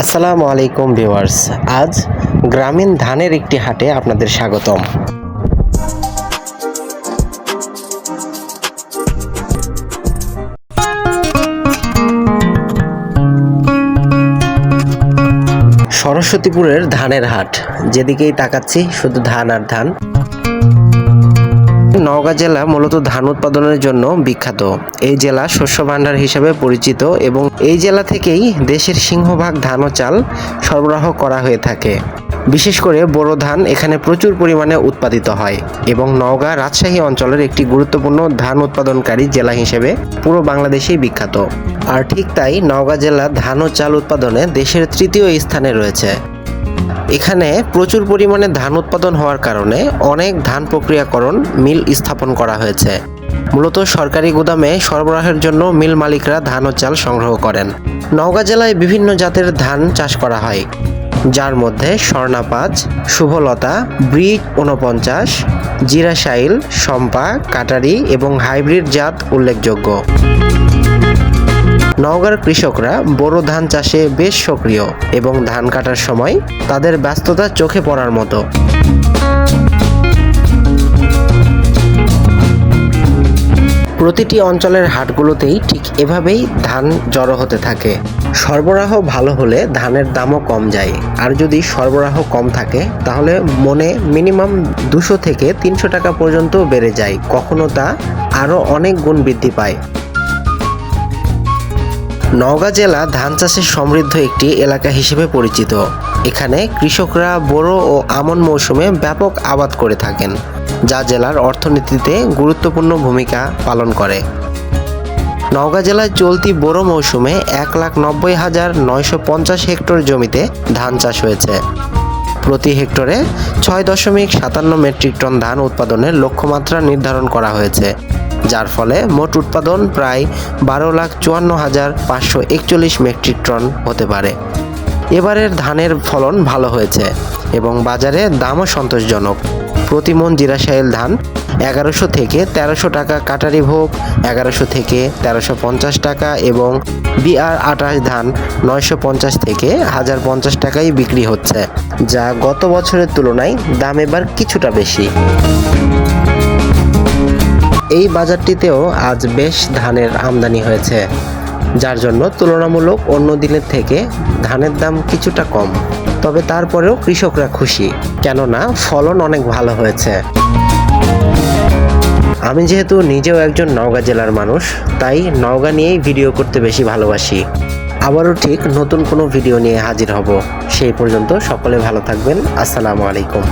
আসসালামু আলাইকুম ভিউয়ার্স। আজ গ্রামীণ ধানের একটি হাটে আপনাদের স্বাগতম। সরস্বতীপুরের ধানের হাট। যেদিকেই তাকাচ্ছি, শুধু ধান আর ধান। নওগাঁ জেলা মূলত ধান উৎপাদনের জন্য বিখ্যাত। এই জেলা শস্য ভাণ্ডার হিসেবে পরিচিত এবং এই জেলা থেকেই দেশের সিংহভাগ ধান ও চাল সরবরাহ করা হয়ে থাকে। বিশেষ করে বোরো ধান এখানে প্রচুর পরিমাণে উৎপাদিত হয় এবং নওগাঁ রাজশাহী অঞ্চলের একটি গুরুত্বপূর্ণ ধান উৎপাদনকারী জেলা হিসেবে পুরো বাংলাদেশেই বিখ্যাত। আর ঠিক তাই নওগাঁ জেলা ধান ও চাল উৎপাদনে দেশের তৃতীয় স্থানে রয়েছে। এখানে প্রচুর পরিমাণে ধান উৎপাদন হওয়ার কারণে অনেক ধান প্রক্রিয়াকরণ মিল স্থাপন করা হয়েছে। মূলত সরকারি গুদামে সরবরাহের জন্য মিল মালিকরা ধান ও চাল সংগ্রহ করেন। নওগাঁ জেলায় বিভিন্ন জাতের ধান চাষ করা হয়। যার মধ্যে স্বর্ণাপাঁচ, শুভলতা ব্রিজ উনপঞ্চাশ জিরাশাইল সম্পা কাটারি এবং হাইব্রিড জাত উল্লেখযোগ্য। নওগাঁর কৃষকরা বোরো ধান চাষে বেশ সক্রিয় এবং ধান কাটার সময় তাদের ব্যস্ততা চোখে পড়ার মতো। প্রতিটি অঞ্চলের হাটগুলোতেই ঠিক এভাবেই ধান জড়ো হতে থাকে। সরবরাহ ভালো হলে ধানের দামও কম যায়। আর যদি সরবরাহ কম থাকে, তাহলে মনে মিনিমাম দুশো থেকে তিনশো টাকা পর্যন্ত বেড়ে যায়। কখনো তা আরও অনেক গুণ বৃদ্ধি পায়। নওগাঁ জেলা ধান চাষে সমৃদ্ধ একটি এলাকা হিসেবে পরিচিত। এখানে কৃষকরা বোরো ও আমন মৌসুমে ব্যাপক আবাদ করে থাকেন, যা জেলার অর্থনীতিতে গুরুত্বপূর্ণ ভূমিকা পালন করে। নওগাঁ জেলায় চলতি বোরো মৌসুমে এক লাখ নব্বই হাজার নয়শো পঞ্চাশ হেক্টর জমিতে ধান চাষ হয়েছে। প্রতি হেক্টরে ছয় দশমিক সাতান্ন মেট্রিক টন ধান উৎপাদনের লক্ষ্যমাত্রা নির্ধারণ করা হয়েছে। যার ফলে মোট উৎপাদন প্রায় বারো লাখ চুয়ান্ন হাজার পাঁচশো একচল্লিশ মেট্রিক টন হতে পারে। এবারের ধানের ফলন ভালো হয়েছে এবং বাজারে দামও সন্তোষজনক। প্রতি মন জিরাশাইল ধান এগারোশো থেকে তেরোশো টাকা কাটারি ভোগ, এগারোশো থেকে তেরোশো পঞ্চাশ টাকা এবং বিআর আঠাশ ধান নয়শো পঞ্চাশ থেকে হাজার পঞ্চাশ টাকায় বিক্রি হচ্ছে, যা গত বছরের তুলনায় দাম এবার কিছুটা বেশি। এই বাজারটিতেও আজ বেশ ধানের আমদানি হয়েছে, যার জন্য তুলনামূলক অন্য দিনের থেকে ধানের দাম কিছুটা কম। তবে তারপরেও কৃষকরা খুশি, কেননা ফলন অনেক ভালো হয়েছে। আমি যেহেতু নিজেও একজন নওগাঁ জেলার মানুষ, তাই নওগাঁ নিয়েই ভিডিও করতে বেশি ভালোবাসি। আবারও ঠিক নতুন কোনো ভিডিও নিয়ে হাজির হব। সেই পর্যন্ত সকলে ভালো থাকবেন। আসসালামু আলাইকুম।